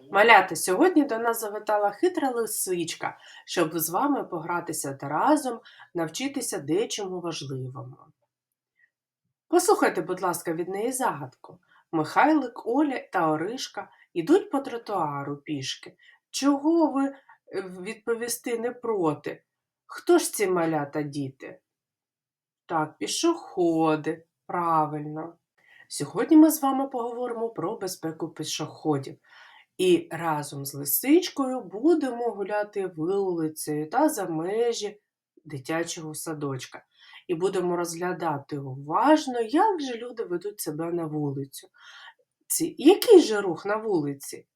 Малята, сьогодні до нас завітала хитра лисичка, щоб з вами погратися та разом навчитися дечому важливому. Послухайте, будь ласка, від неї загадку. Михайлик, Оля та Оришка йдуть по тротуару пішки. Чого ви е, відповісти не проти? Хто ж ці малята діти? Так, пішоходи, правильно. Сьогодні ми з вами поговоримо про безпеку пішоходів. І разом з лисичкою будемо гуляти вулицею та за межі дитячого садочка. І будемо розглядати уважно, як же люди ведуть себе на вулицю. Ці- Який же рух на вулиці?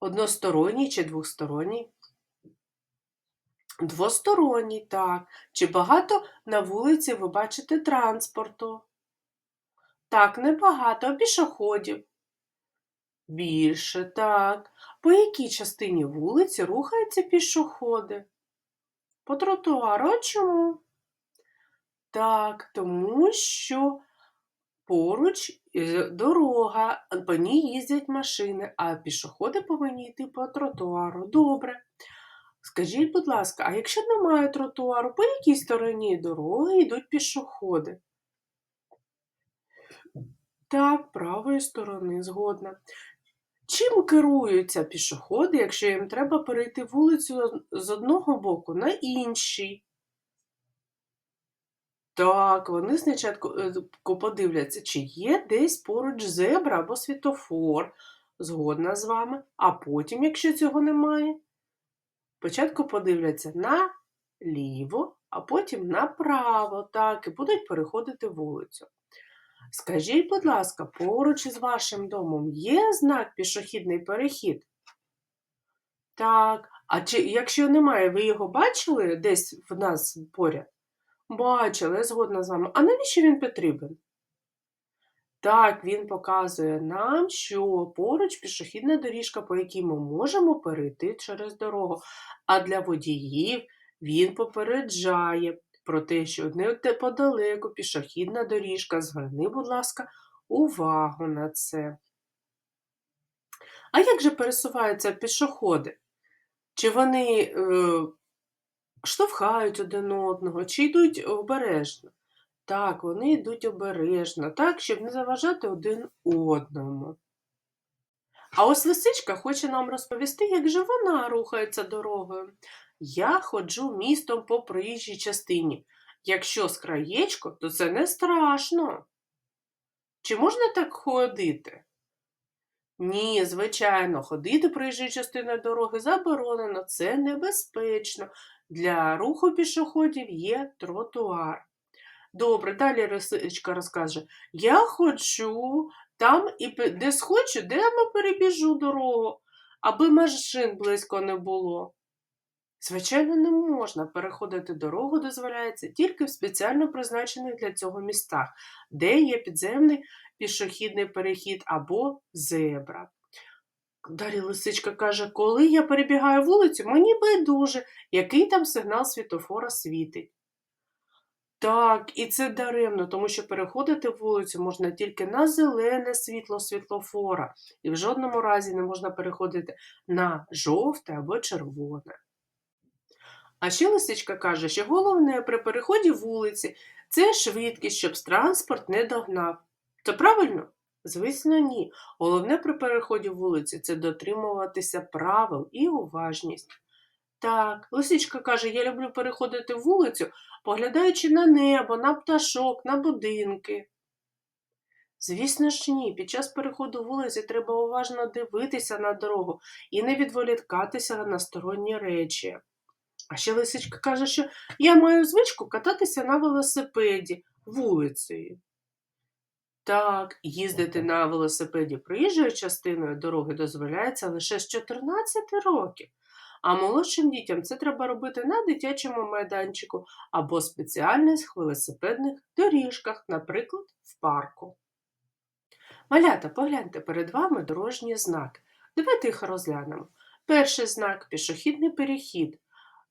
Односторонній чи двосторонній? Двосторонній, так. Чи багато на вулиці ви бачите транспорту? Так, небагато, а пішоходів. Більше, так. По якій частині вулиці рухаються пішоходи? По тротуару. Чому? Так, тому що поруч е, дорога, по ній їздять машини, а пішоходи повинні йти по тротуару. Добре. Скажіть, будь ласка, а якщо немає тротуару, по якій стороні дороги йдуть пішоходи? Так, правої сторони, згодна. Чим керуються пішоходи, якщо їм треба перейти вулицю з одного боку на інший? Так, вони спочатку е, подивляться, чи є десь поруч зебра або світофор. Згодна з вами. А потім, якщо цього немає, спочатку подивляться наліво, а потім направо, так, і будуть переходити вулицю. Скажіть, будь ласка, поруч із вашим домом є знак пішохідний перехід? Так, а чи якщо немає, ви його бачили десь в нас поряд? Бачили, я згодна з вами. А навіщо він потрібен? Так, він показує нам, що поруч пішохідна доріжка, по якій ми можемо перейти через дорогу. А для водіїв він попереджає про те, що неподалеку пішохідна доріжка. Зверни, будь ласка, увагу на це. А як же пересуваються пішоходи? Чи вони е, штовхають один одного, чи йдуть обережно? Так, вони йдуть обережно, так, щоб не заважати один одному. А ось лисичка хоче нам розповісти, як же вона рухається дорогою. Я ходжу містом по проїжджій частині. Якщо з краєчку, то це не страшно. Чи можна так ходити? Ні, звичайно, ходити проїжджою частиною дороги заборонено, це небезпечно. Для руху пішоходів є тротуар. Добре, далі лисичка розкаже: Я ходжу там і де схочу, де я перебіжу дорогу, аби машин близько не було. Звичайно, не можна переходити дорогу, дозволяється тільки в спеціально призначених для цього містах, де є підземний пішохідний перехід або зебра. Далі лисичка каже, коли я перебігаю вулицю, мені байдуже, який там сигнал світофора світить. Так, і це даремно, тому що переходити вулицю можна тільки на зелене світло світлофора, і в жодному разі не можна переходити на жовте або червоне. А ще лисичка каже, що головне при переході вулиці це швидкість, щоб транспорт не догнав. Це правильно? Звісно, ні. Головне при переході вулиці це дотримуватися правил і уважність. Так, лисичка каже, я люблю переходити вулицю, поглядаючи на небо, на пташок, на будинки. Звісно ж ні, під час переходу вулиці треба уважно дивитися на дорогу і не відволікатися на сторонні речі. А ще лисичка каже, що я маю звичку кататися на велосипеді вулицею. Так, їздити на велосипеді проїжджою частиною дороги дозволяється лише з 14 років, а молодшим дітям це треба робити на дитячому майданчику або спеціальних велосипедних доріжках, наприклад, в парку. Малята, погляньте перед вами дорожні знаки. Давайте їх розглянемо. Перший знак пішохідний перехід.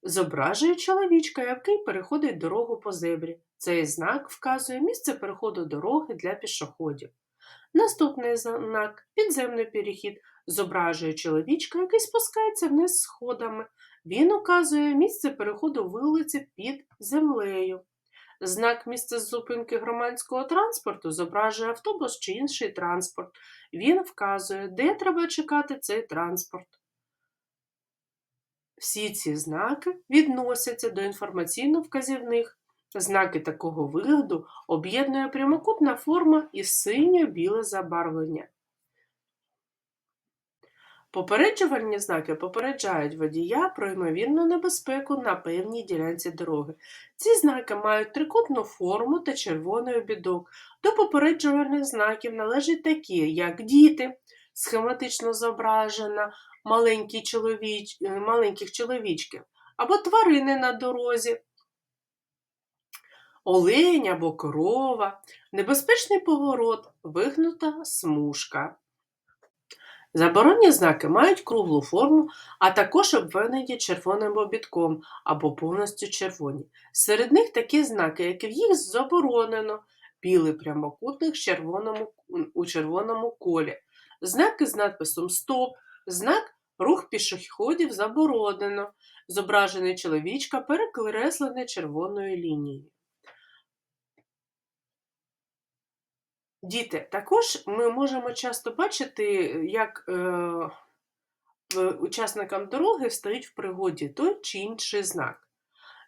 Зображує чоловічка, який переходить дорогу по зебрі. Цей знак вказує місце переходу дороги для пішоходів. Наступний знак підземний перехід зображує чоловічка, який спускається вниз сходами. Він указує місце переходу вулиці під землею. Знак місця зупинки громадського транспорту зображує автобус чи інший транспорт. Він вказує, де треба чекати цей транспорт. Всі ці знаки відносяться до інформаційно-вказівних. Знаки такого вигляду об'єднує прямокутна форма і синьо-біле забарвлення. Попереджувальні знаки попереджають водія про ймовірну небезпеку на певній ділянці дороги. Ці знаки мають трикутну форму та червоний обідок. До попереджувальних знаків належать такі, як діти, схематично зображена маленькі чоловіч... е, маленьких чоловічків, або тварини на дорозі, олень або корова, небезпечний поворот, вигнута смужка. Заборонні знаки мають круглу форму, а також обведені червоним обідком або повністю червоні. Серед них такі знаки, як їх заборонено, білий прямокутник у червоному колі, знаки з надписом Стоп, знак рух пішоходів заборонено, зображений чоловічка перекреслений червоною лінією. Діти, також ми можемо часто бачити, як е, учасникам дороги стоїть в пригоді той чи інший знак.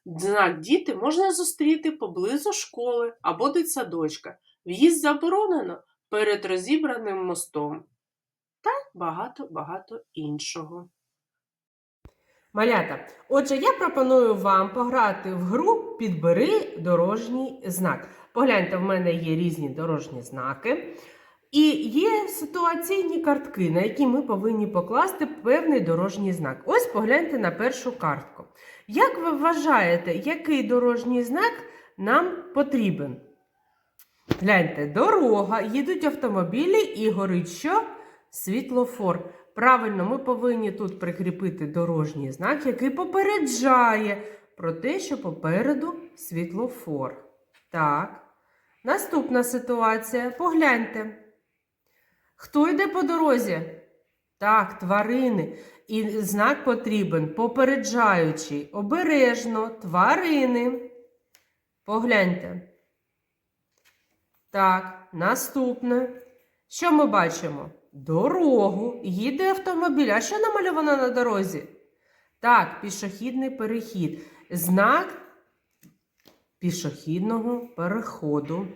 Знак діти можна зустріти поблизу школи або дитсадочка. В'їзд заборонено перед розібраним мостом багато-багато іншого. Малята, отже, я пропоную вам пограти в гру Підбери дорожній знак. Погляньте, в мене є різні дорожні знаки. І є ситуаційні картки, на які ми повинні покласти певний дорожній знак. Ось погляньте на першу картку. Як ви вважаєте, який дорожній знак нам потрібен? Гляньте, дорога, їдуть автомобілі і горить що? Світлофор. Правильно, ми повинні тут прикріпити дорожній знак, який попереджає про те, що попереду світлофор. Так. Наступна ситуація. Погляньте. Хто йде по дорозі? Так, тварини. І знак потрібен попереджаючий. Обережно, тварини. Погляньте. Так, наступне. Що ми бачимо? Дорогу. Їде автомобіль. А що намальовано на дорозі? Так, пішохідний перехід. Знак пішохідного переходу.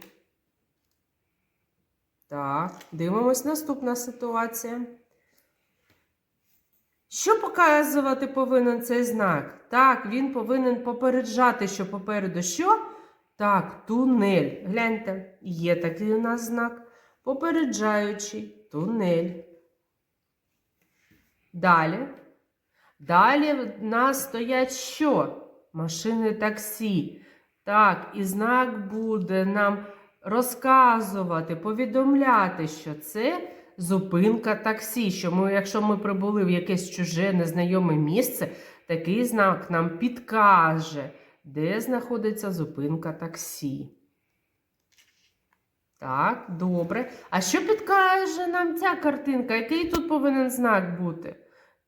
Так, дивимось наступна ситуація. Що показувати повинен цей знак? Так, він повинен попереджати, що попереду що? Так, тунель. Гляньте, є такий у нас знак. Попереджаючий тунель. Далі. Далі в нас стоять що? Машини таксі. Так, і знак буде нам розказувати, повідомляти, що це зупинка таксі. Що ми, якщо ми прибули в якесь чуже незнайоме місце, такий знак нам підкаже, де знаходиться зупинка таксі. Так, добре. А що підкаже нам ця картинка? Який тут повинен знак бути?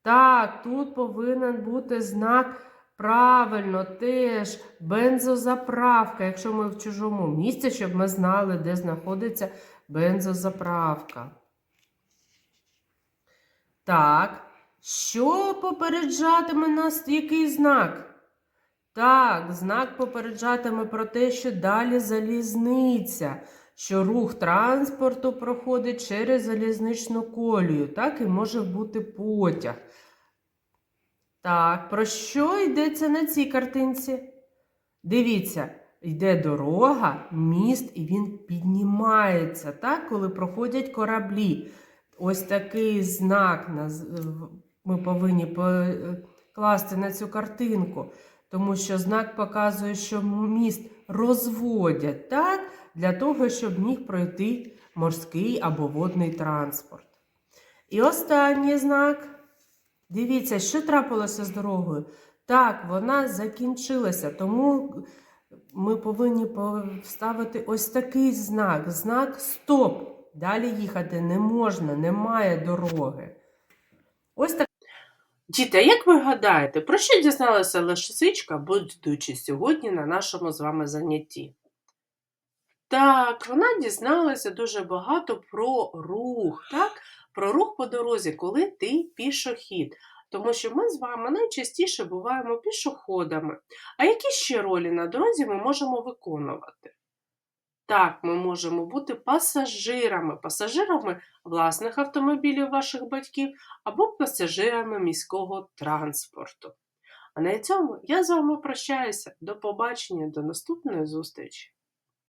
Так, тут повинен бути знак. Правильно, теж бензозаправка, якщо ми в чужому місці, щоб ми знали, де знаходиться бензозаправка. Так, що попереджатиме нас який знак? Так, знак попереджатиме про те, що далі залізниця, що рух транспорту проходить через залізничну колію, так і може бути потяг. Так, про що йдеться на цій картинці? Дивіться, йде дорога, міст, і він піднімається, так, коли проходять кораблі. Ось такий знак ми повинні покласти на цю картинку, тому що знак показує, що міст розводять, так, для того, щоб міг пройти морський або водний транспорт. І останній знак. Дивіться, що трапилося з дорогою. Так, вона закінчилася, тому ми повинні поставити ось такий знак. Знак стоп. Далі їхати не можна, немає дороги. Ось так. Діти, а як ви гадаєте, про що дізналася лисичка, будучи сьогодні на нашому з вами занятті? Так, вона дізналася дуже багато про рух, так? Про рух по дорозі, коли ти пішохід. Тому що ми з вами найчастіше буваємо пішоходами. А які ще ролі на дорозі ми можемо виконувати? Так, ми можемо бути пасажирами, пасажирами власних автомобілів ваших батьків або пасажирами міського транспорту. А на цьому я з вами прощаюся. До побачення, до наступної зустрічі!